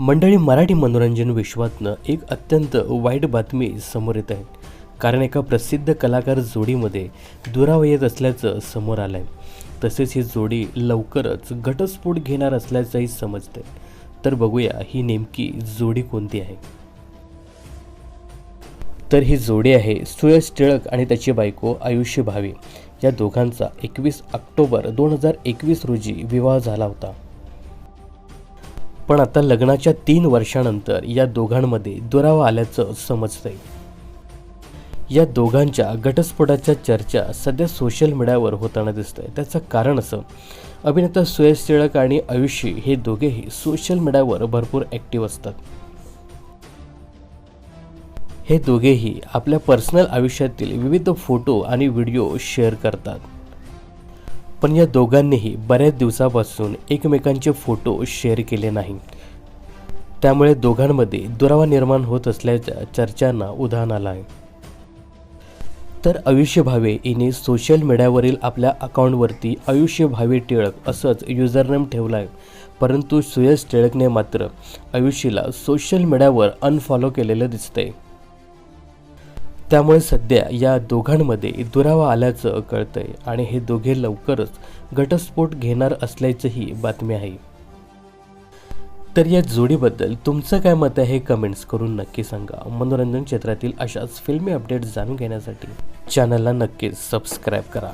मंडळी मराठी मनोरंजन विश्वातनं एक अत्यंत वाईट बातमी समोर येत आहे. कारण एका प्रसिद्ध कलाकार जोडीमध्ये दुराव येत असल्याचं समोर आलं आहे तसेच ही जोडी लवकरच घटस्फोट घेणार असल्याचंही समजते तर बघूया ही नेमकी जोडी कोणती आहे. तर ही जोडी आहे सुयश टिळक आणि त्याची बायको आयुष्य भावे. या दोघांचा एकवीस ऑक्टोबर दोन हजार एकवीस रोजी विवाह झाला होता. पण आता लग्नाच्या तीन वर्षानंतर या दोघांमध्ये दुरावा आल्याचं समजतंय. या दोघांच्या घटस्फोटाच्या चर्चा सध्या सोशल मीडियावर होताना दिसत आहे त्याचं कारण असं अभिनेता सुयश टिळक आणि आयुषी हे दोघेही सोशल मीडियावर भरपूर ॲक्टिव्ह असतात. हे दोघेही आपल्या पर्सनल आयुष्यातील विविध फोटो आणि व्हिडिओ शेअर करतात. पण या दोघांनीही बऱ्याच दिवसापासून एकमेकांचे फोटो शेअर केले नाही. त्यामुळे दोघांमध्ये दुरावा निर्माण होत असल्याच्या चर्चांना उधाण आलं आहे. तर आयुष्य भावे हिने सोशल मीडियावरील आपल्या अकाउंटवरती आयुष्य भावे टिळक असंच युजरनेम ठेवलं आहे. परंतु सुयश टिळकने मात्र आयुष्यला सोशल मीडियावर अनफॉलो केलेलं दिसतंय. त्यामुळे सध्या या दोघांमध्ये दुरावा आल्याचं कळतंय आणि हे दोघे लवकरच घटस्फोट घेणार असल्याचंही बातमी आहे. तर या जोडीबद्दल तुमचं काय मत आहे हे कमेंट्स करून नक्की सांगा. मनोरंजन क्षेत्रातील अशाच फिल्मी अपडेट्स जाणून घेण्यासाठी चॅनलला नक्कीच सबस्क्राईब करा.